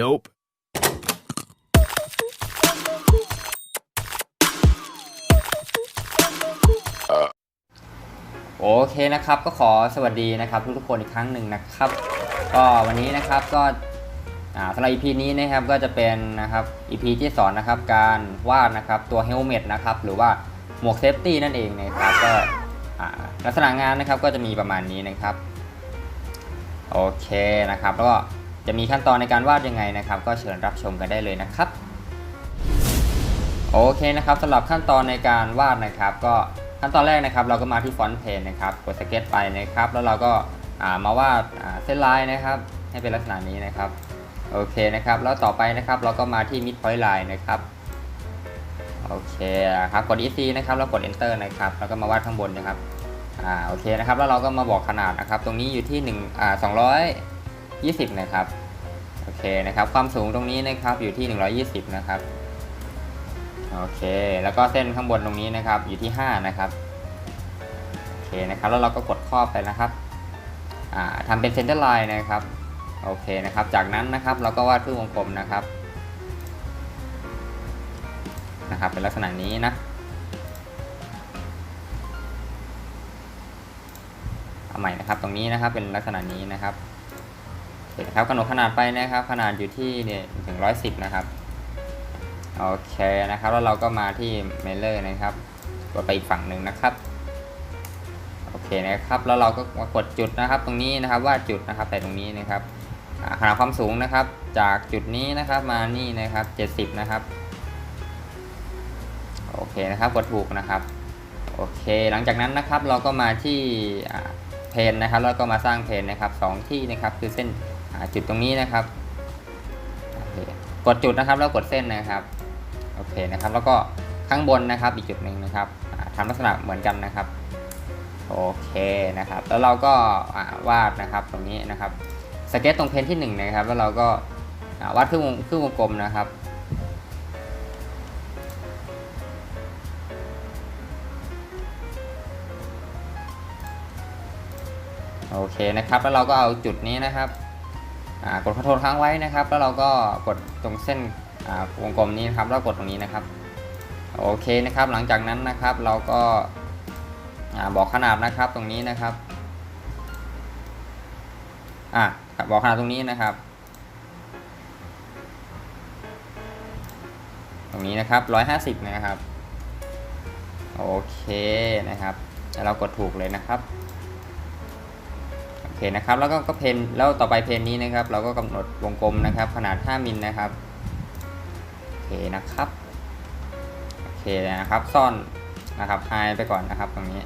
Nope. โอเคนะครับ ก็ขอสวัสดีนะครับทุกๆคนอีกครั้งหนึ่งนะครับ ก็วันนี้นะครับก็สำหรับ EP นี้นะครับก็จะเป็นนะครับ EP ที่สอนนะครับการวาดนะครับตัวเฮลเมตนะครับหรือว่าหมวกเซฟตี้นั่นเองนะครับก็อ่าลักษณะงานนะครับก็จะมีประมาณนี้นะครับ โอเคนะครับ แล้วก็ จะมีขั้นตอนในการวาดยังไงนะครับ ก็เชิญรับชมกันได้เลยนะครับโอเคนะครับสำหรับขั้นตอนในการวาดนะครับ ก็ขั้นตอนแรกนะครับ เราก็มาที่ฟอนต์เพนนะครับกดสเก็ตไปนะครับ แล้วเราก็ามาวาดาเส้นลายนะครับ ให้เป็นลักษณะนี้นะครับโอเคนะครับ แล้วต่อไปนะครับเราก็มาที่ mid point line นะครับโอเคครับกด EC นะครับแล้วกด enter นะครับ แล้วก็มาวาดข้างบนนะครับอ่าโอเคนะครับ แล้วเราก็มาบอกขนาดนะครับ ตรงนี้อยู่ที่1อ่า220 นะครับ โอเคนะครับ ความสูงตรงนี้นะครับอยู่ที่ 120 นะครับ โอเค แล้วก็เส้นข้างบนตรงนี้นะครับอยู่ที่ 5 นะครับ โอเคนะครับ แล้วเราก็กดครอบไปนะครับอ่าทำเป็นเซนเตอร์ไลน์นะครับ โอเคนะครับ จากนั้นนะครับเราก็วาดครึ่งวงกลมนะครับ นะครับ เป็นลักษณะนี้นะเอาใหม่นะครับ ตรงนี้นะครับเป็นลักษณะนี้นะครับ เคนครับกำหนดขนาดไปนะครับ ขนาดอยู่ที่เนี่ยถึง110นะครับ โอเคนะครับ แล้วเราก็มาที่เมลเลอร์นะครับ กดไปอีกฝั่งหนึ่งนะครับ โอเคนะครับ แล้วเราก็มากดจุดนะครับ ตรงนี้นะครับว่าจุดนะครับแต่ตรงนี้นะครับอ่าขนาดความสูงนะครับ จากจุดนี้นะครับมานี่นะครับ 70 นะครับ โอเคนะครับ กดถูกนะครับ โอเค หลังจากนั้นนะครับ เราก็มาที่เพนนะครับ แล้วก็มาสร้างเพนนะครับสองที่นะครับ คือเส้นาจุดตรงนี้นะครับโอเคกดจุดนะครับแล้วกดเส้นนะครับโอเคนะครับ แล้วก็ข้างบนนะครับอีกจุดหนึ่งนะครับอ่าทำลักษณะเหมือนกันนะครับโอเคนะครับ แล้วเราก็วาดนะครับตรงนี้นะครับสเก็ตตรงเพนที่1นะครับ แล้วเราก็วาดครึ่งวงครึ่งวงกลมนะครับโอเคนะครับ แล้วเราก็เอาจุดนี้นะครับ กดคอนโทรลค้างไว้นะครับ แล้วเราก็กดตรงเส้นวงกลมนี้นะครับแล้วกดตรงนี้นะครับโอเคนะครับ หลังจากนั้นนะครับเราก็บอกขนาดนะครับตรงนี้นะครับอะบอกขนาดตรงนี้นะครับ ตรงนี้นะครับ 150 นะครับ โอเคนะครับแล้วเรากดถูกเลยนะครับ เคนะครับแล้วก็ก็เพนแล้วต่อไปเพนนี้นะครับ เราก็กำหนดวงกลมนะครับ ขนาด 5มิลนะครับโอเคนะครับโอเคนะครับซ่อนนะครับไฮไปก่อนนะครับตรงนี้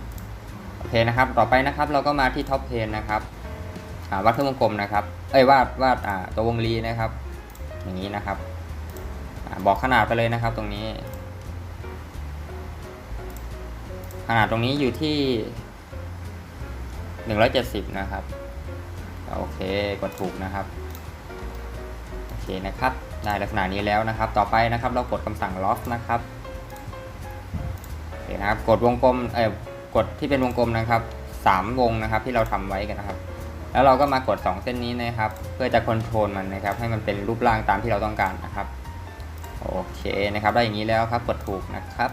โอเคนะครับต่อไปนะครับเราก็มาที่ท็อปเพนนะครับอ่าวัดเครื่องวงกลมนะครับเอ้ยวาดวาดตัววงรีนะครับ อย่างนี้นะครับอบอกขนาดไปเลยนะครับตรงนี้ ขนาดตรงนี้อยู่ที่ 170 นะครับ โอเค กดถูกนะครับ โอเคนะครับ ได้ลักษณะนี้แล้วนะครับ ต่อไปนะครับเรากดคำสั่ง loft นะครับโอเคนะครับ กดวงกลม เอ่อ กดที่เป็นวงกลมนะครับ 3 วงนะครับที่เราทำไว้กันนะครับ แล้วเราก็มากด 2 เส้นนี้นะครับ เพื่อจะคอนโทรลมันนะครับ ให้มันเป็นรูปร่างตามที่เราต้องการนะครับ โอเคนะครับ ได้อย่างนี้แล้วครับ กดถูกนะครับ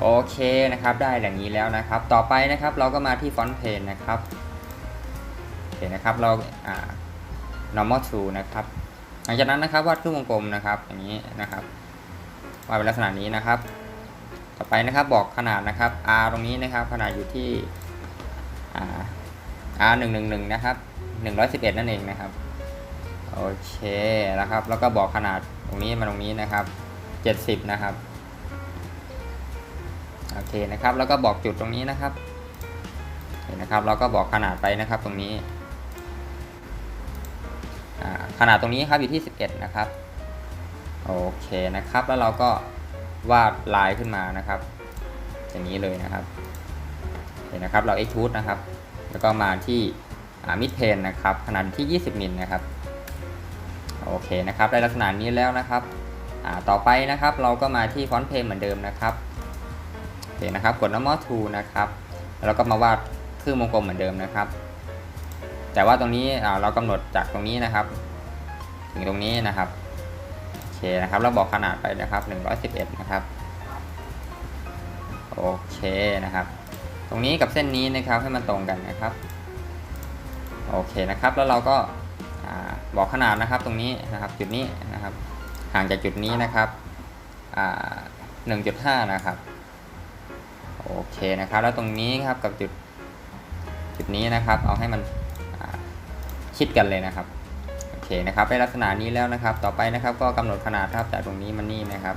โอเคนะครับได้อย่างนี้แล้วนะครับ ต่อไปนะครับเราก็มาที่ฟอนต์เพนนะครับโอเคนะครับเราอ่า normal to นะครับ หลังจากนั้นนะครับวาดรึ่งวงกลมนะครับอย่างนี้นะครับวาดเป็นลักษณะนี้นะครับ ต่อไปนะครับบอกขนาดนะครับ r ตรงนี้นะครับ ขนาดอยู่ที่อ่า r 1 1 1นะครับ111นั่นเองนะครับโอเคนะครับ แล้วก็บอกขนาดตรงนี้มาตรงนี้นะครับ70นะครับ โอเคนะครับ แล้วก็บอกจุดตรงนี้นะครับเห็นนะครับ เราก็บอกขนาดไปนะครับตรงนี้ขนาดตรงนี้ครับอยู่ที่ 11 นะครับโอเคนะครับ แล้วเราก็วาดลายขึ้นมานะครับ อย่างนี้เลยนะครับ เห็นนะครับเรา extrude นะครับ แล้วก็มาที่มิดเพนนะครับ ขนาดที่ 20มิลนะครับโอเคนะครับ ได้ลักษณะนี้แล้วนะครับต่อไปนะครับ เราก็มาที่ฟอนต์เพนเหมือนเดิมนะครับ เคนะครับ กด normal to นะครับ แล้วก็มาวาดครึ่งวงกลมเหมือนเดิมนะครับ แต่ว่าตรงนี้เรากำหนดจากตรงนี้นะครับ ถึงตรงนี้นะครับโอเคนะครับ เราบอกขนาดไปนะครับ 111 นะครับ โอเคนะครับ ตรงนี้กับเส้นนี้นะครับให้มันตรงกันนะครับ โอเคนะครับ แล้วเราก็บอกขนาดนะครับตรงนี้นะครับจุดนี้นะครับ ห่างจากจุดนี้นะครับอ่า1.5 นะครับ โอเคนะครับ แล้วตรงนี้ครับกับจุดจุดนี้นะครับ เอาให้มันชิดกันเลยนะครับโอเคนะครับในลักษณะนี้แล้วนะครับ ต่อไปนะครับ ก็กำหนดขนาดครับจากตรงนี้มานี่นะครับ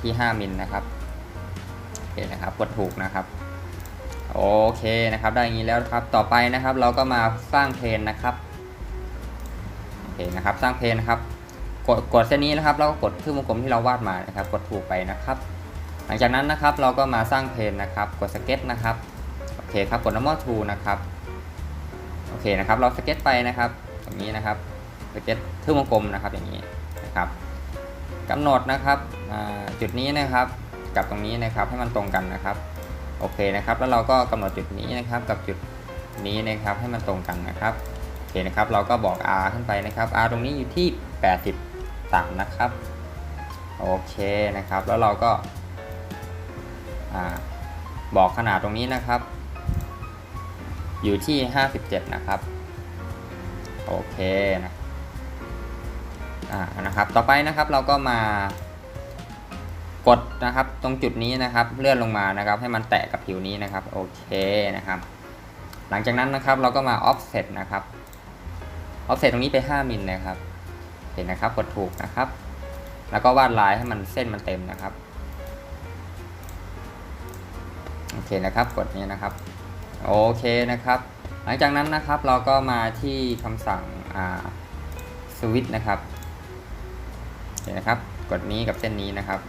ที่ 5มิลนะครับโอเคนะครับกดถูกนะครับโอเคนะครับได้อย่างนี้แล้วครับต่อไปนะครับเราก็มาสร้างเพลนนะครับโอเคนะครับสร้างเพลนนะครับกดกดเส้นนี้นะครับ แล้วก็กดครึ่งวงกลมที่เราวาดมานะครับ กดถูกไปนะครับ ลังจากนั้นนะครับเราก็มาสร้างเพนนะครับ กดสเก็ตนะครับโอเคครับกด normal to นะครับโอเคนะครับเราสเก็ตไปนะครับตรงนี้นะครับสเก็ตครึ่งวงกลมนะครับอย่างนี้นะครับกำหนดนะครับจุดนี้นะครับกับตรงนี้นะครับให้มันตรงกันนะครับโอเคนะครับ แล้วเราก็กำหนดจุดนี้นะครับ กับจุดนี้นะครับให้มันตรงกันนะครับโอเคนะครับ เราก็บอก r ขึ้นไปนะครับ r ตรงนี้อยู่ที่ 83 นะครับโอเคนะครับ แล้วเราก็ บอกขนาดตรงนี้นะครับ อยู่ที่ 57 นะครับ โอเคนะอ่านะครับ ต่อไปนะครับเราก็มากดนะครับ ตรงจุดนี้นะครับ เลื่อนลงมานะครับ ให้มันแตะกับผิวนี้นะครับ โอเคนะครับ หลังจากนั้นนะครับเราก็มา offset นะครับ offset ตรงนี้ไป 5มิลนะครับ เห็นนะครับ กดถูกนะครับ แล้วก็วาดลายให้มันเส้นมันเต็มนะครับ โอเคนะครับ กดนี้นะครับ โอเคนะครับ หลังจากนั้นนะครับเราก็มาที่คำสั่งสวิตนะครับเห็นนะครับ กดนี้กับเส้นนี้นะครับ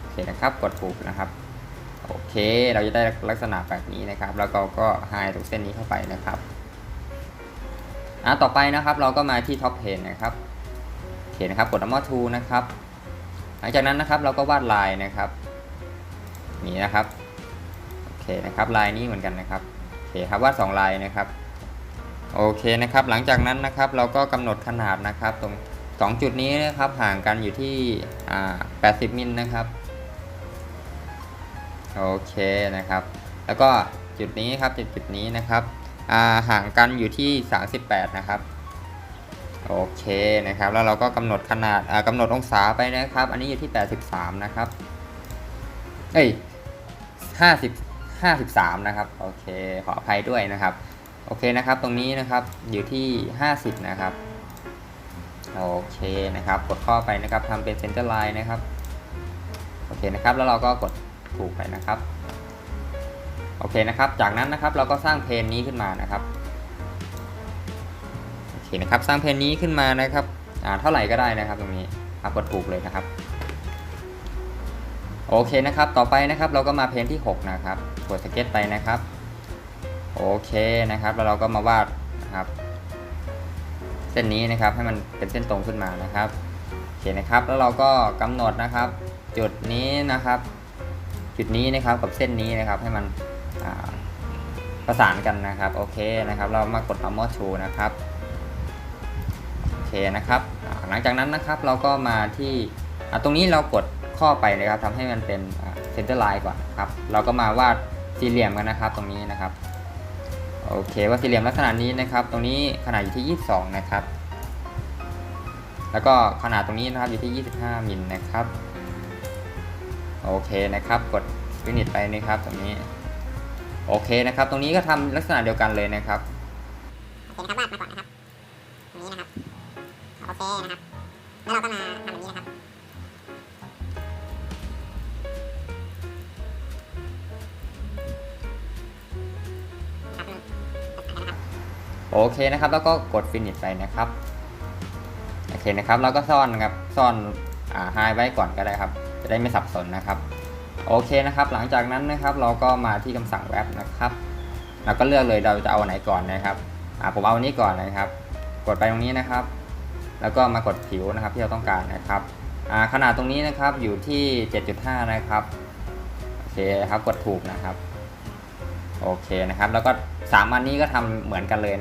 โอเคนะครับ กดถูกนะครับ โอเค เราจะได้ลักษณะแบบนี้นะครับ แล้วเราก็ไฮตรงเส้นนี้เข้าไปนะครับอะต่อไปนะครับ เราก็มาที่ท็อปเพนนะครับโอเคนะครับ กด normal tool นะครับ หลังจากนั้นนะครับเราก็วาดลายนะครับ นี่นะครับ เคนะครับลายนี้เหมือนกันนะครับโอเคครับวาด2ลายนะครับโอเคนะครับหลังจากนั้นนะครับเราก็กำหนดขนาดนะครับตรง 2 จุดนี้นะครับห่างกันอยู่ที่80มิลนะครับโอเคนะครับ แล้วก็จุดนี้ครับจุดจุดนี้นะครับห่างกันอยู่ที่ 38 นะครับโอเคนะครับ แล้วเราก็กำหนดขนาดอ่ากำหนดองศาไปนะครับ อันนี้อยู่ที่ 83 นะครับ เอ้ย50 53 นะครับ โอเค ขออภัยด้วยนะครับ โอเคนะครับ ตรงนี้นะครับอยู่ที่ 50 นะครับ โอเคนะครับ กดข้อไปนะครับทำเป็นเซนเตอร์ไลน์นะครับ โอเคนะครับ แล้วเราก็กดถูกไปนะครับ โอเคนะครับ จากนั้นนะครับเราก็สร้างเพนนี้ขึ้นมานะครับโอเคนะครับ สร้างเพนนี้ขึ้นมานะครับ อ่า เท่าไหร่ก็ได้นะครับ ตรงนี้อ่ากดถูกเลยนะครับ โอเคนะครับ ต่อไปนะครับเราก็มาเพนที่ 6 นะครับกดสเก็ตไปนะครับ โอเคนะครับ แล้วเราก็มาวาดนะครับ เส้นนี้นะครับให้มันเป็นเส้นตรงขึ้นมานะครับโอเคนะครับ แล้วเราก็กำหนดนะครับ จุดนี้นะครับ จุดนี้นะครับกับเส้นนี้นะครับให้มันประสานกันนะครับ โอเคนะครับ เรามากด normal tool นะครับโอเคนะครับ หลังจากนั้นนะครับเราก็มาที่ตรงนี้เรากด ข้อไปนะครับทำให้มันเป็นเซนเตอร์ไลน์ก่อนครับเราก็มาวาดสี่เหลี่ยมกันนะครับตรงนี้นะครับโอเคว่าสี่เหลี่ยมลักษณะนี้นะครับ ตรงนี้ขนาดอยู่ที่ 22 นะครับ แล้วก็ขนาดตรงนี้นะครับอยู่ที่ 25มิลนะครับโอเคนะครับ กดฟินิชไปนะครับ ตรงนี้โอเคนะครับ ตรงนี้ก็ทำลักษณะเดียวกันเลยนะครับโอเคนะครับวาดมาก่อนนะครับตรงนี้นะครับโอเคนะครับแล้วเราก็มา โอเคนะครับ แล้วก็กดฟินิชไปนะครับ โอเคนะครับแล้วก็ซ่อนนะครับ ซ่อนอ่าไฮไว้ก่อนก็ได้ครับ จะได้ไม่สับสนนะครับ โอเคนะครับ หลังจากนั้นนะครับ เราก็มาที่คำสั่งแรปนะครับ เราก็เลือกเลยเราจะเอาไหนก่อนนะครับ อ่า ผมเอาอันนี้ก่อนนะครับ กดไปตรงนี้นะครับ แล้วก็มากดผิวนะครับที่เราต้องการนะครับ อ่า ขนาดตรงนี้นะครับอยู่ที่ 7.5 นะครับโอเคครับกดถูกนะครับ โอเคนะครับ แล้วก็สามอันนี้ก็ทำเหมือนกันเลย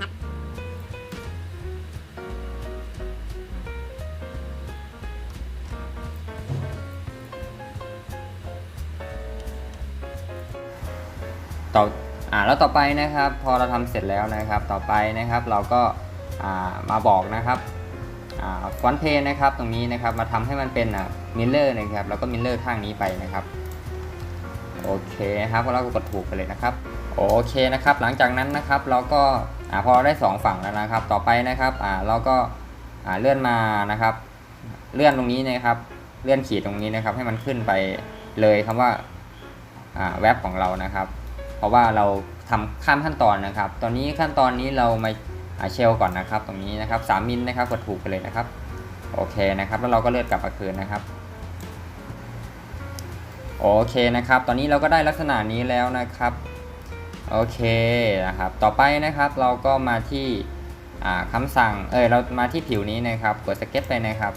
อ่าแล้วต่อไปนะครับ พอเราทำเสร็จแล้วนะครับ ต่อไปนะครับเราก็อ่ามาบอกนะครับฟอนต์เพนนะครับตรงนี้นะครับมาทำให้มันเป็นมิลเลอร์นะครับแล้วก็มิลเลอร์ข้างนี้ไปนะครับโอเคนะครับเราก็กดถูกไปเลยนะครับโอเคนะครับ หลังจากนั้นนะครับเราก็อาพอได้สองฝั่งแล้วนะครับ ต่อไปนะครับอ่าเราก็อ่าเลื่อนมานะครับ เลื่อนตรงนี้นะครับ เลื่อนขีดตรงนี้นะครับ ให้มันขึ้นไปเลยคำว่าอ่าเว็บของเรานะครับ เพราะว่าเราทำข้ามขั้นตอนนะครับ ตอนนี้ขั้นตอนนี้เรามาอ่าเชลก่อนนะครับ ตรงนี้นะครับ3มิลนะครับกดถูกไปเลยนะครับ โอเคนะครับ แล้วเราก็เลื่อนกลับมาคืนนะครับโอเคนะครับ ตอนนี้เราก็ได้ลักษณะนี้แล้วนะครับ โอเคนะครับ ต่อไปนะครับเราก็มาที่อ่าคำสั่ง เออเรามาที่ผิวนี้นะครับ กดสเก็ตไปนะครับ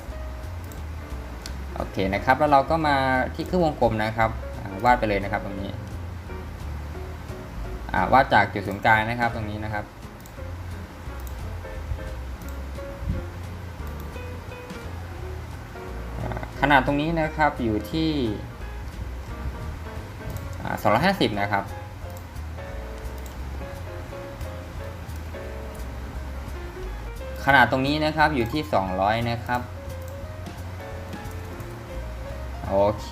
โอเคนะครับ แล้วเราก็มาที่เครื่องวงกลมนะครับ วาดไปเลยนะครับตรงนี้ วาดจากจุดศูนย์กลางนะครับตรงนี้นะครับ ขนาดตรงนี้นะครับอยู่ที่อ่า250 นะครับ ขนาดตรงนี้นะครับอยู่ที่ 200 นะครับ โอเค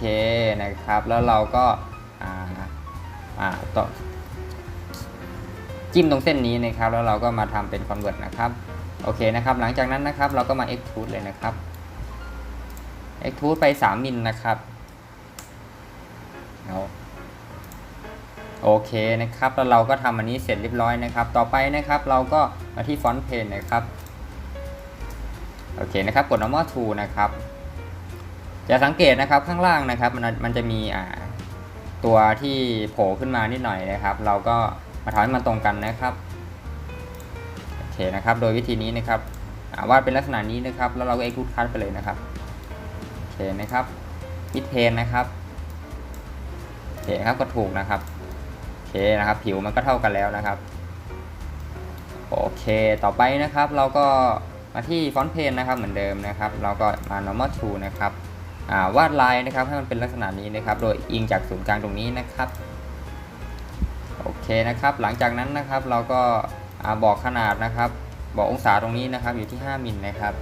นะครับ แล้วเราก็าาต่อ จิ้มตรงเส้นนี้นะครับ แล้วเราก็มาทำเป็น convert นะครับ โอเคนะครับ หลังจากนั้นนะครับ เราก็มา extrude เลยนะครับ extrude ไป 3มิลนะครับเอาโอเคนะครับ แล้วเราก็ทำอันนี้เสร็จเรียบร้อยนะครับ ต่อไปนะครับ เราก็มาที่ font pane นะครับ โอเคนะครับ กด normal to นะครับ จะสังเกตนะครับข้างล่างนะครับ มันมันจะมีอ่าตัวที่โผล่ขึ้นมานิดหน่อยนะครับ เราก็ มาทำให้มันตรงกันนะครับโอเคนะครับ โดยวิธีนี้นะครับาวาดเป็นลักษณะนี้นะครับ แล้วเราก็ extrude cut ไปเลยนะครับโอเคนะครับพิดเพนนะครับโอเคครับก็ถูกนะครับโอเคนะครับ ผิวมันก็เท่ากันแล้วนะครับโอเค ต่อไปนะครับเราก็มาที่ฟอนต์เพนนะครับเหมือนเดิมนะครับ เราก็มา normal to นะครับาวาดลายนะครับให้มันเป็นลักษณะนี้นะครับ โดยอิงจากศูนย์กลางตรงนี้นะครับ เคนะครับหลังจากนั้นนะครับเราก็บอกขนาดนะครับ บอกองศาตรงนี้นะครับอยู่ที่ 5มิลนะครับ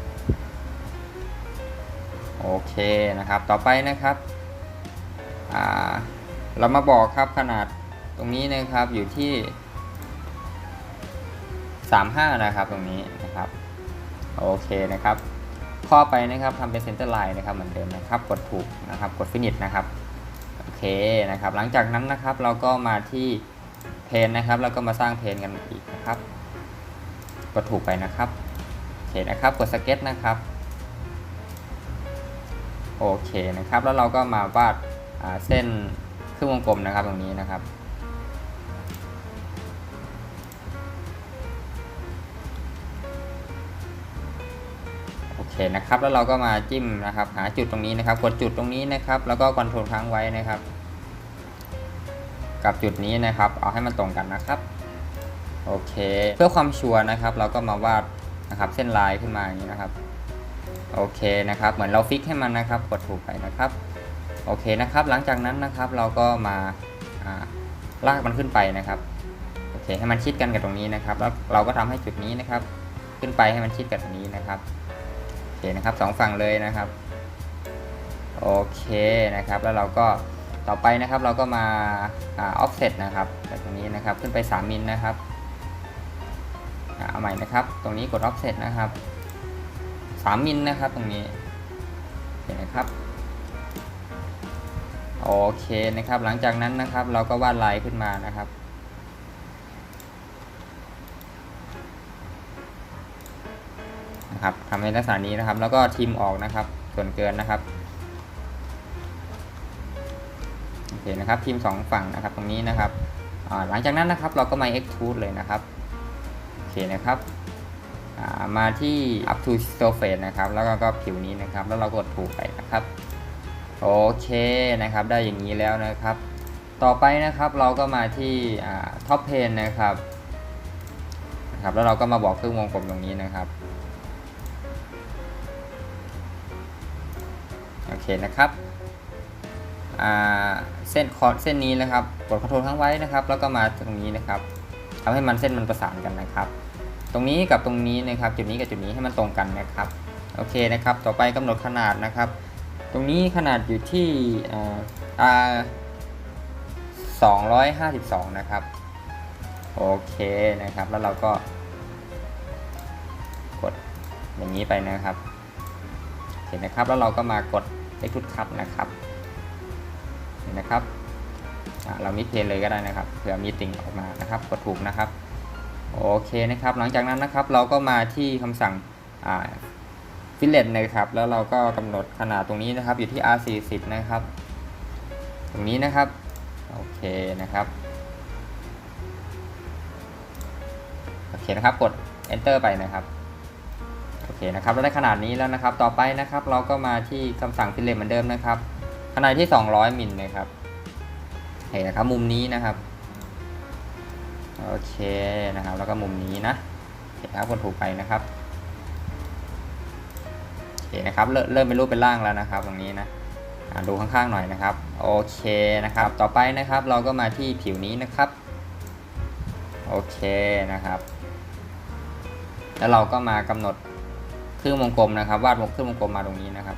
โอเคนะครับต่อไปนะครับเรามาบอกครับขนาดตรงนี้นะครับอยู่ที่ 35 นะครับตรงนี้นะครับโอเคนะครับ ข้อไปนะครับทำเป็นเซนเตอร์ไลน์นะครับเหมือนเดิมนะครับ กดถูกนะครับกดฟินิชนะครับโอเคนะครับ หลังจากนั้นนะครับเราก็มาที่ เพนนะครับ แล้วก็มาสร้างเพนกันอีกนะครับ กดถูกไปนะครับโอเคนะครับ กดสเก็ตนะครับ โอเคนะครับ แล้วเราก็มาวาดาเส้นครึ่งวงกลมนะครับตรงนี้นะครับโอเคนะครับแล้วเราก็มาจิ้มนะครับ หาจุดตรงนี้นะครับ กดจุดตรงนี้นะครับ แล้วก็คอนโทรลค้างไว้นะครับ กับจุดนี้นะครับ เอาให้มันตรงกันนะครับ โอเค เพื่อความชัวร์นะครับ เราก็มาวาดนะครับเส้นลายขึ้นมาอย่างนี้นะครับ โอเคนะครับ เหมือนเราฟิกให้มันนะครับ กดถูกไปนะครับ โอเคนะครับ หลังจากนั้นนะครับ เราก็มาลากมันขึ้นไปนะครับ โอเค ให้มันชิดกันกับตรงนี้นะครับ แล้วเราก็ทำให้จุดนี้นะครับ ขึ้นไปให้มันชิดกับตรงนี้นะครับ โอเคนะครับสองฝั่งเลยนะครับ โอเคนะครับ แล้วเราก็ ต่อไปนะครับเราก็มาอ่า offset นะครับจากตรงนี้นะครับขึ้นไป 3มิลนะครับเอาใหม่นะครับ ตรงนี้กด offset นะครับ 3มิลนะครับตรงนี้โอเคนะครับโอเคนะครับ หลังจากนั้นนะครับ เราก็วาดลายขึ้นมานะครับนะครับทำในลักษณะนี้นะครับ แล้วก็ทิมออกนะครับ ส่วนเกินนะครับ โอเคนะครับทิมสองฝั่งนะครับตรงนี้นะครับหลังจากนั้นนะครับเราก็มา extrude เลยนะครับโอเคนะครับามาที่ up to surface นะครับแล้วก็ก็ผิวนี้นะครับ แล้วเรากดถูกไปนะครับโอเคนะครับ ได้อย่างนี้แล้วนะครับ ต่อไปนะครับเราก็มาที่ท็อปเพนนะครับนะครับ แล้วเราก็มาบอกเครื่องวงกลมตรงนี้นะครับโอเคนะครับ เส้นคอเส้นนี้นะครับ กดคอนโทรลค้างไว้นะครับ แล้วก็มาตรงนี้นะครับทำให้มันเส้นมันประสานกันนะครับ ตรงนี้กับตรงนี้นะครับ จุดนี้กับจุดนี้ให้มันตรงกันนะครับ โอเคนะครับ ต่อไปกำหนดขนาดนะครับ ตรงนี้ขนาดอยู่ที่อ่า R 252นะครับ โอเคนะครับ แล้วเราก็กดอย่างนี้ไปนะครับเห็นนะครับ แล้วเราก็มากด Extrude Cut นะครับ เห็นะครับเรามิดเพนเลยก็ได้นะครับเผื่อมีติ่งออกมานะครับกดถูกนะครับโอเคนะครับ หลังจากนั้นนะครับเราก็มาที่คำสั่งฟิลเลตนะครับ แล้วเราก็กำหนดขนาดตรงนี้นะครับ อยู่ที่ R40 นะครับ ตรงนี้นะครับโอเคนะครับโอเคนะครับกด enter ไปนะครับโอเคนะครับเราได้ขนาดนี้แล้วนะครับ ต่อไปนะครับ เราก็มาที่คำสั่งฟิลเลตเหมือนเดิมนะครับ ขนาดที่ 200มิลนะครับเห็นนะครับมุมนี้นะครับโอเคนะครับ แล้วก็มุมนี้นะเห็นครับกดถูกไปนะครับโอเคนะครับเริ่มเป็นรูปเป็นร่างแล้วนะครับตรงนี้นะดูข้างๆหน่อยนะครับโอเคนะครับ ต่อไปนะครับเราก็มาที่ผิวนี้นะครับโอเคนะครับ แล้วเราก็มากำหนดครึ่งวงกลมนะครับ วาดวงครึ่งวงกลมมาตรงนี้นะครับ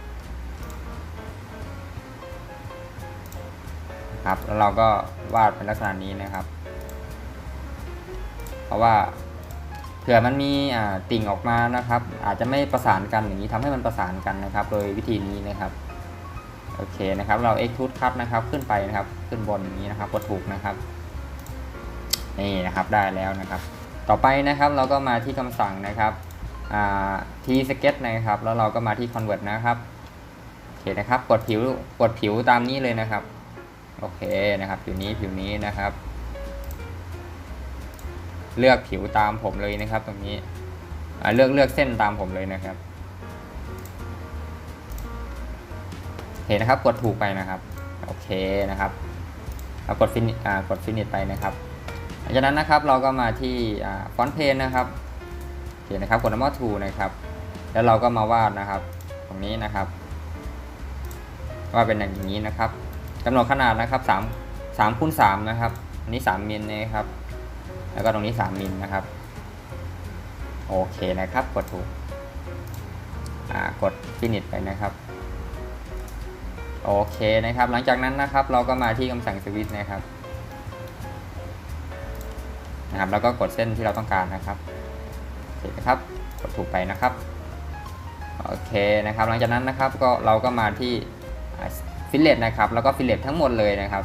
ครับ แล้วเราก็วาดเป็นลักษณะนี้นะครับ เพราะว่าเผื่อมันมีติ่งออกมานะครับ อาจจะไม่ประสานกันอย่างนี้ทำให้มันประสานกันนะครับ โดยวิธีนี้นะครับโอเคนะครับ เรา extrude cut นะครับ ขึ้นไปนะครับ ขึ้นบนอย่างนี้นะครับกดถูกนะครับนี่นะครับได้แล้วนะครับ ต่อไปนะครับเราก็มาที่คำสั่งนะครับทีสเก็ตนะครับ แล้วเราก็มาที่ convert นะครับโอเคนะครับ กดผิวกดผิวตามนี้เลยนะครับ โอเคนะครับ ผิวนี้ผิวนี้นะครับ เลือกผิวตามผมเลยนะครับ ตรงนี้เลือกเลือกเส้นตามผมเลยนะครับ เห็นนะครับกดถูกไปนะครับ โอเคนะครับเรากดฟินิอ่ากดฟินิชไปนะครับหลังจากนั้นนะครับเราก็มาที่ฟอนต์เพนนะครับโอเคนะครับกด number two นะครับ แล้วเราก็มาวาดนะครับ ตรงนี้นะครับ ว่าเป็นอย่างนี้นะครับ กำหนดขนาดนะครับ3 3คูณ3นะครับอันนี้ 3มิลนะครับ แล้วก็ตรงนี้ 3มิลนะครับ โอเคนะครับ กดถูกอ่ากดฟินิชไปนะครับ โอเคนะครับ หลังจากนั้นนะครับ เราก็มาที่คำสั่งสวิตช์นะครับนะครับ แล้วก็กดเส้นที่เราต้องการนะครับโอเคนะครับ กดถูกไปนะครับ โอเคนะครับ หลังจากนั้นนะครับก็เราก็มาที่ ฟิลเลตนะครับ แล้วก็ฟิลเลตทั้งหมดเลยนะครับ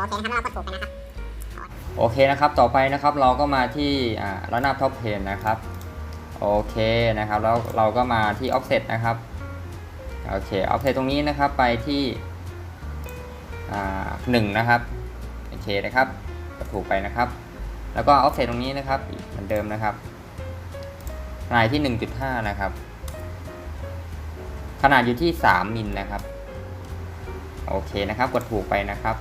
โอเคนะครับเรากดถูกไปนะครับ โอเคนะครับ ต่อไปนะครับเราก็มาที่ระนาบท็อปเพนนะครับ โอเคนะครับแล้วเราก็มาที่ offset นะครับโอเค offset ตรงนี้นะครับไปที่หนึ่งนะครับโอเคนะครับกดถูกไปนะครับ แล้วก็ offset ตรงนี้นะครับเหมือนเดิมนะครับขนาดที่ 1.5 นะครับ ขนาดอยู่ที่ 3 มิลนะครับ โอเคนะครับ กดถูกไปนะครับ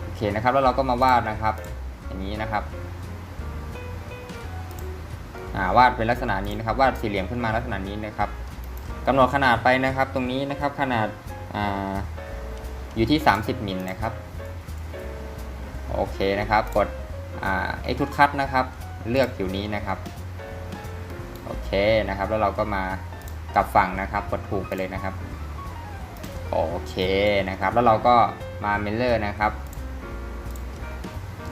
โอเคนะครับ แล้วเราก็มาวาดนะครับ อย่างนี้นะครับ วาดเป็นลักษณะนี้นะครับ วาดสี่เหลี่ยมขึ้นมาลักษณะนี้นะครับกำหนดขนาดไปนะครับ ตรงนี้นะครับขนาดอาอยู่ที่ 30มิลนะครับโอเคนะครับกดอ่า extrude cut นะครับ เลือกผิวนี้นะครับโอเคนะครับ แล้วเราก็มากลับฝั่งนะครับกดถูกไปเลยนะครับโอเคนะครับ แล้วเราก็มาเมลเลอร์นะครับ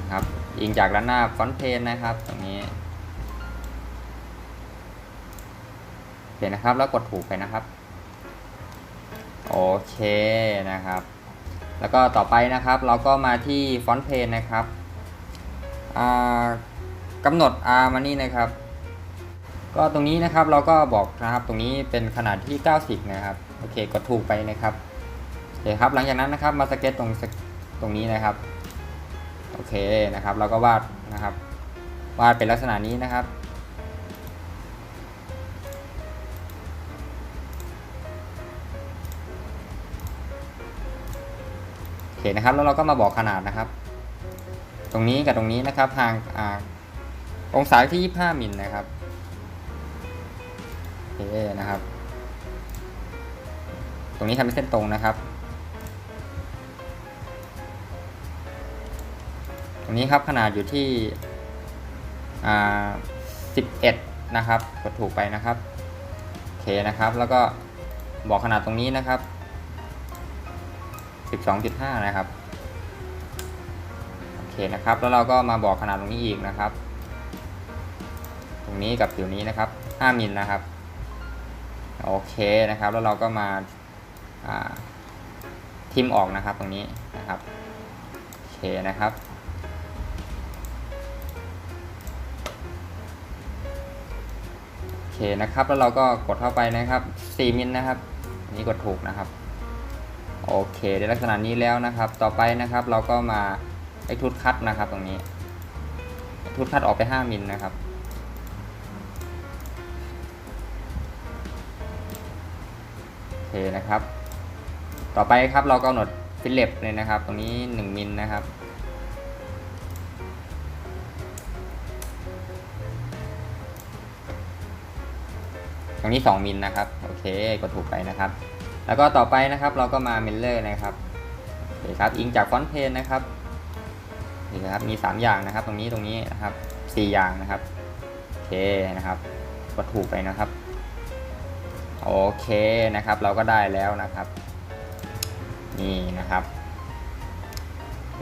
นะครับยิงจากด้านหน้าฟอนเพนนะครับ ตรงนี้ เห็นนะครับ แล้วกดถูกไปนะครับ โอเคนะครับ แล้วก็ต่อไปนะครับเราก็มาที่ฟอนต์เพนนะครับอ่ากำหนด R มานี่นะครับ ก็ตรงนี้นะครับเราก็บอกนะครับตรงนี้เป็นขนาดที่ 90 นะครับ โอเคกดถูกไปนะครับโอเคครับหลังจากนั้นนะครับมาสเก็ตตรงตรงนี้นะครับ โอเคนะครับ เราก็วาดนะครับ วาดเป็นลักษณะนี้นะครับ นะครับ แล้วเราก็มาบอกขนาดนะครับ ตรงนี้กับตรงนี้นะครับห่างอองศาที่ 25มิลนะครับโอเคนะครับ ตรงนี้ทำเป็นเส้นตรงนะครับ ตรงนี้ครับขนาดอยู่ที่อ่า11 นะครับ กดถูกไปนะครับโอเคนะครับ แล้วก็บอกขนาดตรงนี้นะครับ 12.5 นะครับโอเคนะครับ แล้วเราก็มาบอกขนาดตรงนี้อีกนะครับ ตรงนี้กับผิวนี้นะครับ 5มิลนะครับโอเคนะครับ แล้วเราก็มาาทิมออกนะครับตรงนี้นะครับโอเคนะครับโอเคนะครับ แล้วเราก็กดเข้าไปนะครับ 4มิลนะครับนนี้กดถูกนะครับ โอเคในลักษณะนี้แล้วนะครับ ต่อไปนะครับเราก็มาไอ้ทุดคัดนะครับตรงนี้ทุดคัดออกไป 5มิลนะครับ โอเคนะครับ ต่อไปครับเรากำหนดฟิลเลปเลยนะครับ ตรงนี้ 1มิลนะครับตรงนี้ 2มิลนะครับ โอเค กดถูกไปนะครับ แล้วก็ต่อไปนะครับเราก็มามิลเลอร์นะครับโอเคครับอิงจากฟอนต์เพนนะครับนี่นะครับมี 3 อย่างนะครับ ตรงนี้ตรงนี้นะครับ 4 อย่างนะครับโอเคนะครับกดถูกไปนะครับโอเคนะครับ เราก็ได้แล้วนะครับ นี่นะครับ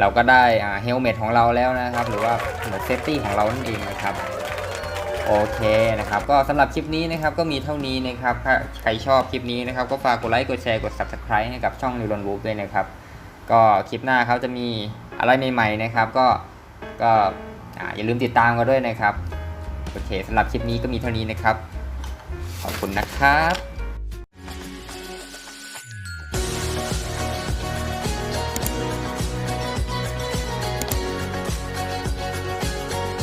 เราก็ได้เฮลเมตของเราแล้วนะครับ หรือว่าหมวกเซฟตี้ของเรานั่นเองนะครับ โอเคนะครับก็สำหรับคลิปนี้นะครับก็มีเท่านี้นะครับถ้าใครชอบคลิปนี้นะครับ ก็ฝากกดไลค์กดแชร์กด subscribe ให้กับช่องนิวรอนวูฟด้วยนะครับ ก็คลิปหน้าเขาจะมีอะไรใหม่ๆนะครับก็ก็อ่าอย่าลืมติดตามกันด้วยนะครับ โอเคสำหรับคลิปนี้ก็มีเท่านี้นะครับ ขอบคุณนะครับ